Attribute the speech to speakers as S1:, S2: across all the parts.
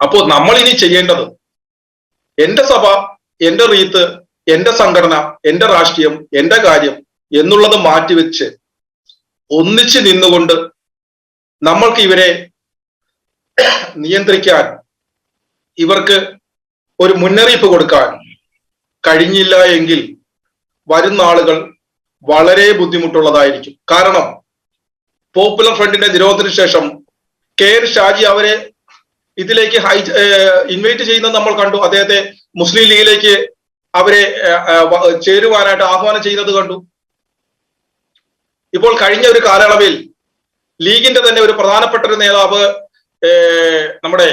S1: അപ്പോൾ നമ്മൾ ഇനി ചെയ്യേണ്ടത് എന്റെ സഭ എന്റെ റീത്ത് എന്റെ സംഘടന എന്റെ രാഷ്ട്രീയം എന്റെ കാര്യം എന്നുള്ളത് മാറ്റിവെച്ച് ഒന്നിച്ച് നിന്നുകൊണ്ട് നമ്മൾക്ക് ഇവരെ നിയന്ത്രിക്കാൻ ഇവർക്ക് ഒരു മുന്നറിയിപ്പ് കൊടുക്കാൻ കഴിഞ്ഞില്ല എങ്കിൽ വരുന്ന ആളുകൾ വളരെ ബുദ്ധിമുട്ടുള്ളതായിരിക്കും. കാരണം പോപ്പുലർ ഫ്രണ്ടിന്റെ നിരോധനത്തിന് ശേഷം കെ എൻ ഷാജി അവരെ ഇതിലേക്ക് ഹൈ ഇൻവൈറ്റ് ചെയ്യുന്നത് നമ്മൾ കണ്ടു. അദ്ദേഹത്തെ മുസ്ലിം ലീഗിലേക്ക് അവരെ ചേരുവാനായിട്ട് ആഹ്വാനം ചെയ്യുന്നത് കണ്ടു. ഇപ്പോൾ കഴിഞ്ഞ ഒരു കാലയളവിൽ ലീഗിന്റെ തന്നെ ഒരു പ്രധാനപ്പെട്ട ഒരു നേതാവ് നമ്മുടെ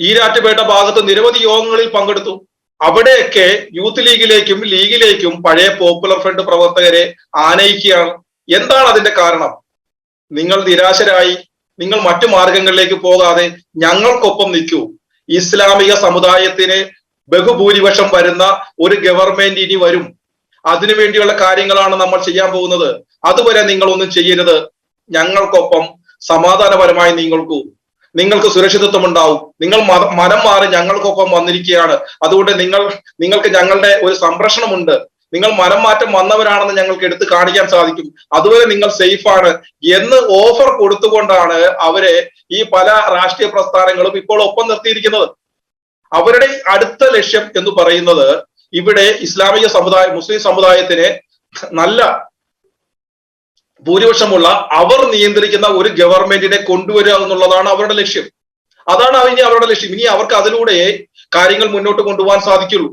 S1: ഈരാറ്റുപേട്ട ഭാഗത്ത് നിരവധി യോഗങ്ങളിൽ പങ്കെടുത്തു. അവിടെയൊക്കെ യൂത്ത് ലീഗിലേക്കും ലീഗിലേക്കും പഴയ പോപ്പുലർ ഫ്രണ്ട് പ്രവർത്തകരെ ആനയിക്കുകയാണ്. എന്താണ് അതിന്റെ കാരണം? നിങ്ങൾ നിരാശരായി നിങ്ങൾ മറ്റു മാർഗങ്ങളിലേക്ക് പോകാതെ ഞങ്ങൾക്കൊപ്പം നിൽക്കൂ. ഇസ്ലാമിക സമുദായത്തിന് ബഹുഭൂരിപക്ഷം വരുന്ന ഒരു ഗവൺമെന്റ് ഇനി വരും. അതിനു വേണ്ടിയുള്ള കാര്യങ്ങളാണ് നമ്മൾ ചെയ്യാൻ പോകുന്നത്. അതുവരെ നിങ്ങൾ ഒന്നും ചെയ്യരുത്. ഞങ്ങൾക്കൊപ്പം സമാധാനപരമായി നിങ്ങൾക്കു. നിങ്ങൾക്ക് സുരക്ഷിതത്വം ഉണ്ടാവും. നിങ്ങൾ മനം മാറി ഞങ്ങൾക്കൊപ്പം വന്നിരിക്കുകയാണ്. അതുകൊണ്ട് നിങ്ങൾ നിങ്ങൾക്ക് ഞങ്ങളുടെ ഒരു സംരക്ഷണമുണ്ട്. നിങ്ങൾ മനം മാറ്റം വന്നവരാണെന്ന് ഞങ്ങൾക്ക് എടുത്തു കാണിക്കാൻ സാധിക്കും. അതുവരെ നിങ്ങൾ സേഫാണ് എന്ന് ഓഫർ കൊടുത്തുകൊണ്ടാണ് അവരെ ഈ പല രാഷ്ട്രീയ പ്രസ്ഥാനങ്ങളും ഇപ്പോൾ ഒപ്പം നിർത്തിയിരിക്കുന്നത്. അവരുടെ അടുത്ത ലക്ഷ്യം എന്ന് പറയുന്നത് ഇവിടെ ഇസ്ലാമിക സമുദായ മുസ്ലിം സമുദായത്തിന് നല്ല ഭൂരിപക്ഷമുള്ള അവർ നിയന്ത്രിക്കുന്ന ഒരു ഗവൺമെന്റിനെ കൊണ്ടുവരിക എന്നുള്ളതാണ് അവരുടെ ലക്ഷ്യം. അതാണ് ഇനി അവരുടെ ലക്ഷ്യം. ഇനി അവർക്ക് അതിലൂടെ കാര്യങ്ങൾ മുന്നോട്ട് കൊണ്ടുപോകാൻ സാധിക്കുള്ളൂ.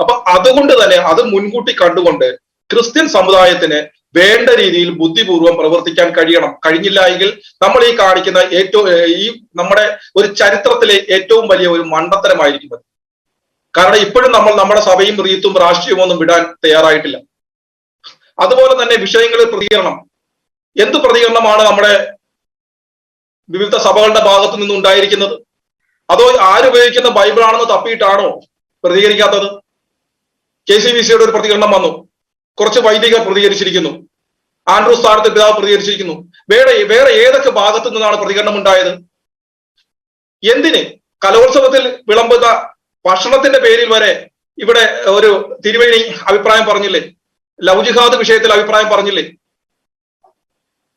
S1: അപ്പൊ അതുകൊണ്ട് തന്നെ അത് മുൻകൂട്ടി കണ്ടുകൊണ്ട് ക്രിസ്ത്യൻ സമുദായത്തിന് വേണ്ട രീതിയിൽ ബുദ്ധിപൂർവം പ്രവർത്തിക്കാൻ കഴിയണം. കഴിഞ്ഞില്ല എങ്കിൽ നമ്മൾ ഈ കാണിക്കുന്ന ഏറ്റവും ഈ നമ്മുടെ ഒരു ചരിത്രത്തിലെ ഏറ്റവും വലിയ ഒരു മണ്ടത്തരമായിരിക്കും അത്. കാരണം ഇപ്പോഴും നമ്മൾ നമ്മുടെ സഭയും റീത്തും രാഷ്ട്രീയവും ഒന്നും വിടാൻ തയ്യാറായിട്ടില്ല. അതുപോലെ തന്നെ വിഷയങ്ങളിൽ പ്രതികരണം. എന്ത് പ്രതികരണമാണ് നമ്മുടെ വിവിധ സഭകളുടെ ഭാഗത്തു നിന്ന് ഉണ്ടായിരിക്കുന്നത് അതോ ആരുപയോഗിക്കുന്ന ബൈബിളാണെന്ന് തപ്പിയിട്ടാണോ പ്രതികരിക്കാത്തത്? കെ സി ബി സിയുടെ ഒരു പ്രതികരണം വന്നു. കുറച്ച് വൈദികർ പ്രതികരിച്ചിരിക്കുന്നു. ആൻഡ്രൂ സ്ഥാനത്തെ പിതാവ് പ്രതികരിച്ചിരിക്കുന്നു. വേറെ വേറെ ഏതൊക്കെ ഭാഗത്തു നിന്നാണ് പ്രതികരണം ഉണ്ടായത്? എന്തിന്? കലോത്സവത്തിൽ വിളമ്പുന്ന ഭക്ഷണത്തിന്റെ പേരിൽ വരെ ഇവിടെ ഒരു തിരുവേണി അഭിപ്രായം പറഞ്ഞില്ലേ? ലൗജിഹാദ് ജിഹാദ് വിഷയത്തിൽ അഭിപ്രായം പറഞ്ഞില്ലേ?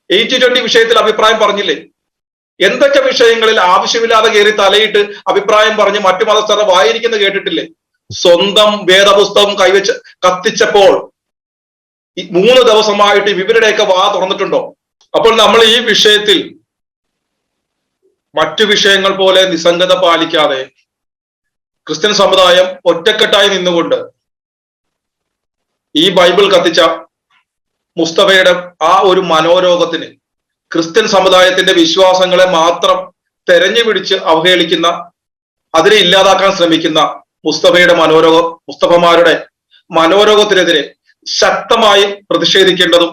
S1: എയ്റ്റി ട്വന്റി വിഷയത്തിൽ അഭിപ്രായം പറഞ്ഞില്ലേ? എന്തൊക്കെ വിഷയങ്ങളിൽ ആവശ്യമില്ലാതെ കയറി തലയിട്ട് അഭിപ്രായം പറഞ്ഞ് മറ്റു മതസ്ഥരെ വായിരിക്കുന്നത് കേട്ടിട്ടില്ലേ? സ്വന്തം വേദപുസ്തകം കൈവച്ച് കത്തിച്ചപ്പോൾ മൂന്ന് ദിവസമായിട്ട് ഇവരുടെയൊക്കെ വാ തുറന്നിട്ടുണ്ടോ? അപ്പോൾ നമ്മൾ ഈ വിഷയത്തിൽ മറ്റു വിഷയങ്ങൾ പോലെ നിസ്സംഗത പാലിക്കാതെ ക്രിസ്ത്യൻ സമുദായം ഒറ്റക്കെട്ടായി നിന്നുകൊണ്ട് ഈ ബൈബിൾ കത്തിച്ച മുസ്തഫയുടെ ആ ഒരു മനോരോഗത്തിന് ക്രിസ്ത്യൻ സമുദായത്തിന്റെ വിശ്വാസങ്ങളെ മാത്രം തെരഞ്ഞു പിടിച്ച് അവഹേളിക്കുന്ന അതിനെ ഇല്ലാതാക്കാൻ ശ്രമിക്കുന്ന മുസ്തഫയുടെ മനോരോഗ മുസ്തഫമാരുടെ മനോരോഗത്തിനെതിരെ ശക്തമായി പ്രതിഷേധിക്കേണ്ടതും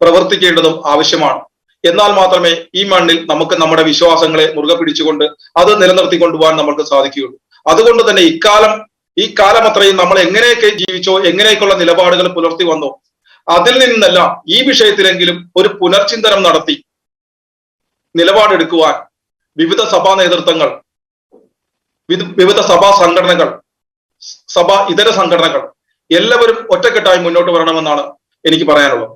S1: പ്രവർത്തിക്കേണ്ടതും ആവശ്യമാണ്. എന്നാൽ മാത്രമേ ഈ മണ്ണിൽ നമുക്ക് നമ്മുടെ വിശ്വാസങ്ങളെ മുറുകെ പിടിച്ചുകൊണ്ട് അത് നിലനിർത്തിക്കൊണ്ടുപോകാൻ നമുക്ക് സാധിക്കുകയുള്ളൂ. അതുകൊണ്ട് തന്നെ ഇക്കാലം ഈ കാലം അത്രയും നമ്മൾ എങ്ങനെയൊക്കെ ജീവിച്ചോ എങ്ങനെയൊക്കെയുള്ള നിലപാടുകൾ പുലർത്തി വന്നോ അതിൽ നിന്നെല്ലാം ഈ വിഷയത്തിലെങ്കിലും ഒരു പുനർചിന്തനം നടത്തി നിലപാടെടുക്കുവാൻ വിവിധ സഭാ നേതൃത്വങ്ങൾ വിവിധ സഭാ സംഘടനകൾ സഭ ഇതര സംഘടനകൾ എല്ലാവരും ഒറ്റക്കെട്ടായി മുന്നോട്ട് വരണമെന്നാണ് എനിക്ക് പറയാനുള്ളത്.